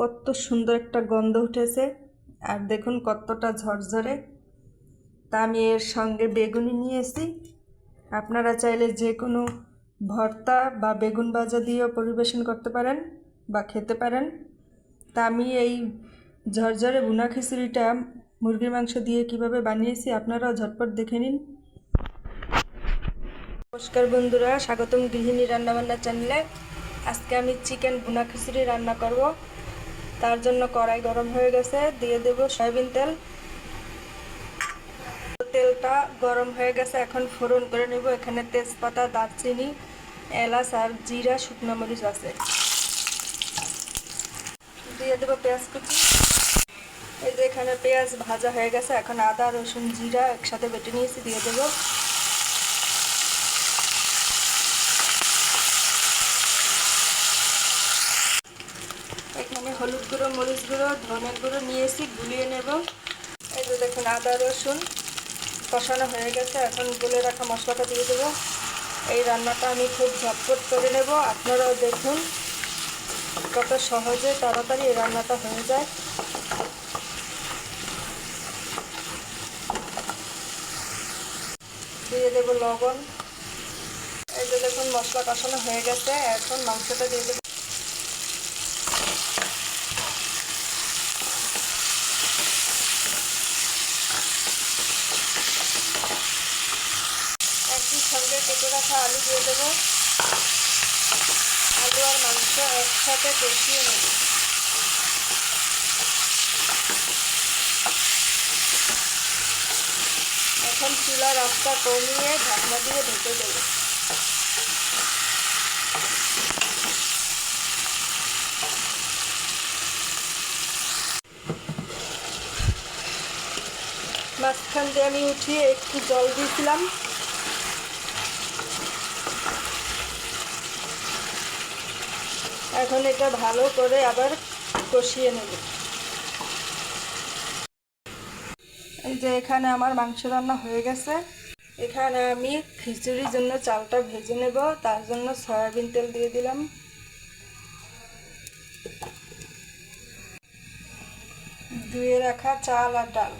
কত সুন্দর একটা গন্ধ উঠেছে। আর দেখুন কতটা ঝরঝরে। তা আমি এর সঙ্গে বেগুনি নিয়েছি আপনারা চাইলে যে কোনো ভর্তা বা বেগুন ভাজা দিয়েও পরিবেশন করতে পারেন বা খেতে পারেন। তা আমি এই ঝরঝরে ভুনা খিচুড়িটা মুরগির মাংস দিয়ে কীভাবে বানিয়েছি আপনারাও ঝটপট দেখে নিন। নমস্কার বন্ধুরা, স্বাগতম গৃহিণী রান্নাবান্না চ্যানেলে। আজকে আমি চিকেন ভুনা খিচুড়ি রান্না করব। তার জন্য কড়াই গরম হয়ে গেছে, দিয়ে দেব সয়াবিন তেল। তেলটা গরম হয়ে গেছে, এখন ফোড়ন করে নেব। এখানে তেজপাতা, দারচিনি, এলাচ আর জিরা, শুকনো মরিচ আছে। দিয়ে দেবো পেঁয়াজ কুচি। এই যে এখানে পেঁয়াজ ভাজা হয়ে গেছে, এখন আদা, রসুন, জিরা একসাথে বেটে নিয়েছি, দিয়ে দেবো এখানে হলুদ গুঁড়ো, মরিচ গুঁড়ো ধনে গুঁড়ো নিয়েছি গুলিয়ে নেব। এই যে দেখুন, আদা, রসুন কষানো হয়ে গেছে। এখন গুলে রাখা মশলাটা দিয়ে দেবো। এই রান্নাটা আমি খুব ঝটপট করে নেব। আপনারাও দেখুন কত সহজে তাড়াতাড়ি এই রান্নাটা হয়ে যায়। দিয়ে দেবো লবণ। এই যে দেখুন, মশলা কষানো হয়ে গেছে। এখন মাংসটা দিয়ে দেবো একই সঙ্গে কেটে রাখা আলু দিয়ে দেবো আলু আর মাংস একসাথে কষিয়ে নেব। এখন চুলার রাস্তা কমিয়ে ঢাকনা দিয়ে ঢেকে দেবো। মাঝখান দিয়ে আমি উঠিয়ে একটু জল দিয়েছিলাম। এখন এটা ভালো করে আবার কষিয়ে নেব। এই যে এখানে আমার মাংস রান্না হয়ে গেছে। এখানে আমি খিচুড়ির জন্য চালটা ভেজে নেব, তার জন্য সয়াবিন তেল দিয়ে দিলাম। ধুয়ে রাখা চাল আর ডাল।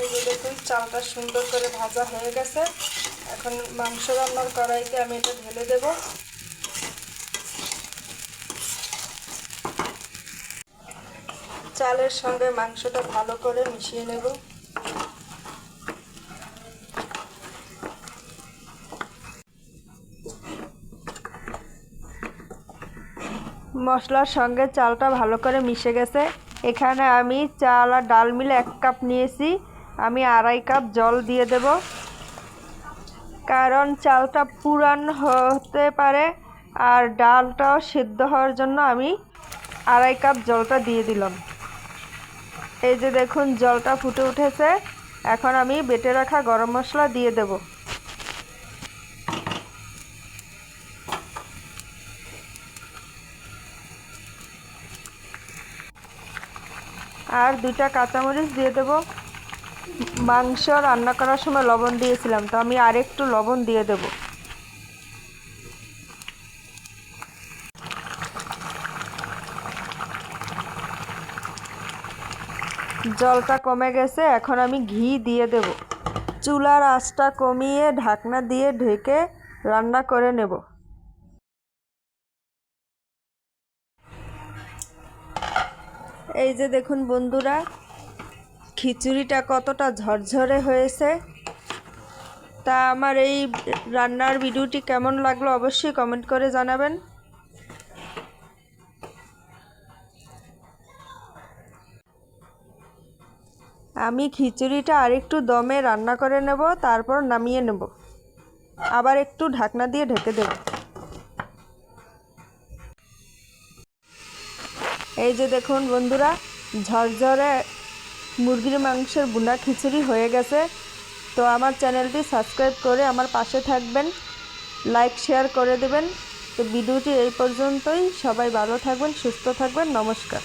এই যে দেখুন, চালটা সুন্দর করে ভাজা হয়ে গেছে। এখন মাংস রান্নার কড়াইতে আমি এটা ঢেলে দেব। চালের সঙ্গে মাংসটা ভালো করে মিশিয়ে নেব। মশলার সঙ্গে চালটা ভালো করে মিশে গেছে। এখানে আমি চাল আর ডাল মিলে এক কাপ নিয়েছি। আমি আড়াই কাপ জল দিয়ে দেব। কারণ চালটা পুরান হতে পারে আর ডালটাও সিদ্ধ হওয়ার জন্য আমি আড়াই কাপ জলটা দিয়ে দিলাম। এই যে দেখুন, জলটা ফুটে উঠেছে। এখন আমি বেটে রাখা গরম মশলা দিয়ে দেব। আর দুইটা কাঁচামরিচ দিয়ে দেব। মাংস রান্না করার সময় লবণ দিয়েছিলাম, তো আমি আরেকটু লবণ দিয়ে দেব। জলটা কমে গেছে, এখন আমি ঘি দিয়ে দেব। চুলার আঁচটা কমিয়ে ঢাকনা দিয়ে ঢেকে রান্না করে নেব। এই যে দেখুন বন্ধুরা খিচুড়িটা কতটা ঝরঝরে হয়েছে, তা আমার এই রান্নার ভিডিওটি কেমন লাগল অবশ্যই কমেন্ট করে জানাবেন। আমি খিচুড়িটা আরেকটু দমে রান্না করে নেব, তারপর নামিয়ে নেব। আবার একটু ঢাকনা দিয়ে ঢেকে দেব। এই যে দেখুন বন্ধুরা, ঝরঝরে মুরগির মাংসের বুনা খিচুড়ি হয়ে গেছে। তো আমার চ্যানেলটি সাবস্ক্রাইব করে আমার পাশে থাকবেন, লাইক, শেয়ার করে দেবেন। তো ভিডিওটি এই পর্যন্তই। সবাই ভালো থাকবেন, সুস্থ থাকবেন। নমস্কার।